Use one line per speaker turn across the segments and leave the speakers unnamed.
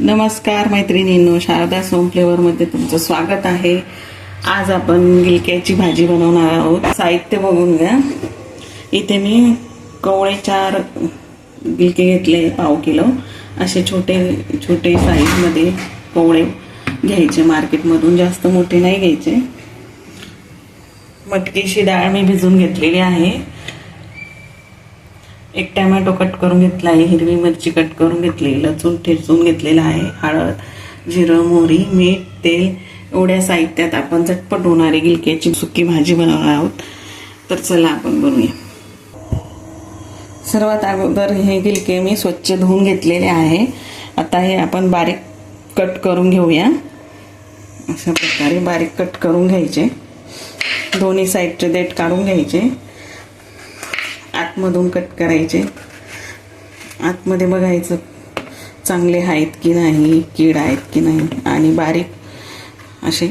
नमस्कार मैत्रिणींनो शारदा सोम फ्लेवरमध्ये तुमचं स्वागत आहे. आज आपण गिलक्याची भाजी बनवणार आहोत. साहित्य बघून घ्या. इथे मी कवळे चार गिलके घेतले पाव किलो. असे छोटे छोटे साईजमध्ये कवळे घ्यायचे मार्केटमधून जास्त मोठे नाही घ्यायचे. मटकीची डाळ मी भिजून घेतलेली आहे. एक टॅमॅटो कट करून घेतला आहे हिरवी मिरची कट करून घेतली लसूण ठेचून घेतलेला आहे हळद जिरं मोहरी मीठ तेल एवढ्या साहित्यात आपण झटपट होणारी गिलक्याची सुकी भाजी बनवणार आहोत. तर चला आपण बनवूया. सर्वात अगोदर हे गिलके मी स्वच्छ धुवून घेतलेले आहे. आता हे आपण बारीक कट करून घेऊया. अशा प्रकारे बारीक कट करून घ्यायचे. दोन्ही साईडचे देठ काढून घ्यायचे. आतमधून कट करायचे. आतमध्ये बघायचं चांगले आहेत की नाही कीड आहेत की नाही आणि बारीक असे.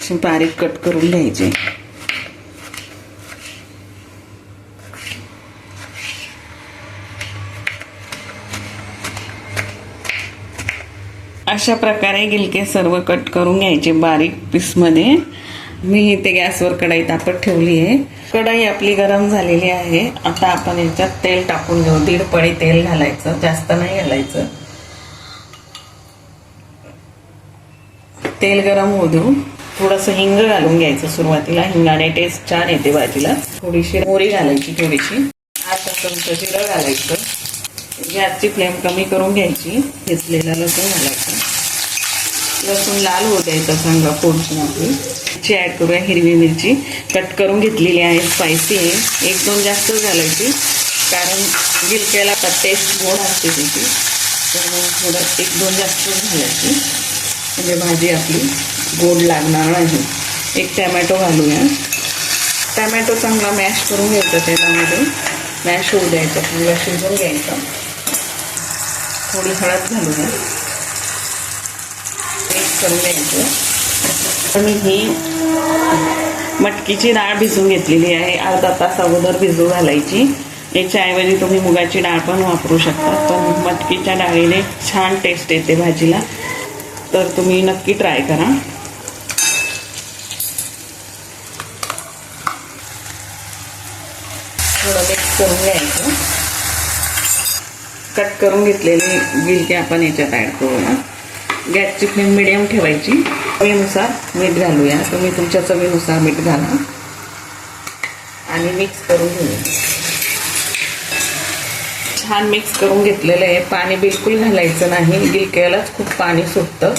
असे बारीक कट करून घ्यायचे. अशा प्रकारे गिलके सर्व कट करून घ्यायचे बारीक पीसमध्ये. मी इथे गॅसवर कढाई तापत ठेवली आहे. कढाई आपली गरम झालेली आहे. आता आपण याच्यात तेल टाकून घेऊ. दीड पळी तेल घालायचं. जास्त नाही घालायचं. तेल गरम होऊ देऊ. थोडंसं हिंग घालून घ्यायचं सुरुवातीला. हिंगाने टेस्ट छान येते भाजीला. थोडीशी मोरी घालायची थोडीशी. आता चमचं जिरं घालायचं. गॅसची फ्लेम कमी करून घ्यायची. घेतलेला लसूण घालायचा. लसूण लाल होऊ द्यायचा चांगला फोडून आपली मिरची ॲड करूया हिरवी मिरची. कट करून घेतलेली आहे स्पायसी आहे एक दोन जास्त घालायची. कारण गिलक्याला टेस्ट गोड असते त्याची. तर मग थोडं एक दोन जास्त घालायची. म्हणजे भाजी आपली गोड लागणार नाही. एक टॅमॅटो घालूया. टॅमॅटो चांगला मॅश करून घ्यायचा त्याच्यामध्ये. मॅश होऊ द्यायचा. चांगला शिजवून घ्यायचा. थोडी हळद घालून मिक्स करून घ्यायचं आणि ही मटकीची डाळ भिजून घेतलेली आहे. अर्धा तास अगोदर भिजू घालायची. याच्याऐवजी तुम्ही मुगाची डाळ पण वापरू शकता. पण मटकीच्या डाळीने छान टेस्ट येते भाजीला. तर तुम्ही नक्की ट्राय करा. थोडं मिक्स करून घ्यायचं. कट करून घेतलेली गिलके आपण याच्यात ॲड करूया. गॅसची फ्लेम मिडियम ठेवायची. चवीनुसार मीठ घालूया. तुम्ही तुमच्या चवीनुसार मीठ घाला आणि मिक्स करून घेऊया. छान मिक्स करून घेतलेलं आहे. पाणी बिलकुल घालायचं नाही. गिलक्यालाच खूप पाणी सुटतं.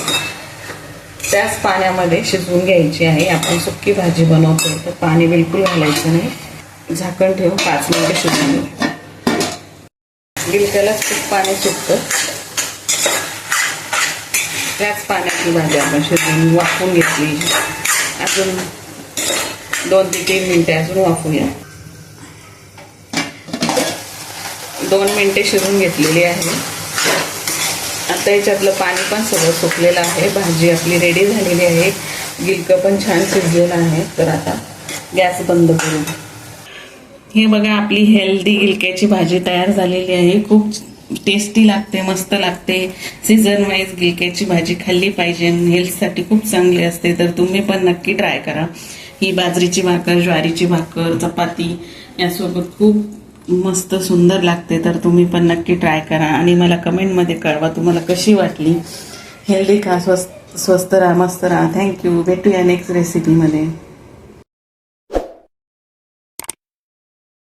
त्याच पाण्यामध्ये शिजवून घ्यायची आहे. आपण सुक्की भाजी बनवतो तर पाणी बिलकुल घालायचं नाही. झाकण ठेवून पाच मिनिटं शिजवून घेऊ. म्हणजे गिलक्यालाच खूप पाणी सुटतं. त्याच पाण्याची भाजी आपण शिजवून वाफवून घेतली. अजून दोन ते तीन मिनटे अजून वाफवूया. दोन मिनटे शिजून घेतलेली आहे. आता याच्यातलं पाणी पण सगळं सुकलेलं आहे. भाजी आपली रेडी झालेली आहे. गिलकं पण छान शिजलेलं आहे. तर आता गॅस बंद करू. हे बघा आपली हेल्दी गिलक्याची भाजी तयार झालेली आहे. खूप टेस्टी लागते मस्त लागते. सीझन वाईज गिलक्याची भाजी खाल्ली पाहिजे हेल्थसाठी खूप चांगली असते. तर तुम्ही पण नक्की ट्राय करा. ही बाजरीची भाकर ज्वारीची भाकर चपाती यासोबत खूप मस्त सुंदर लागते. तर तुम्ही पण नक्की ट्राय करा. आणि मला कमेंटमध्ये कळवा तुम्हाला कशी वाटली. हेल्दी खा स्वस्त स्वस्त राहा मस्त राहा. थँक्यू भेटूया नेक्स्ट रेसिपीमध्ये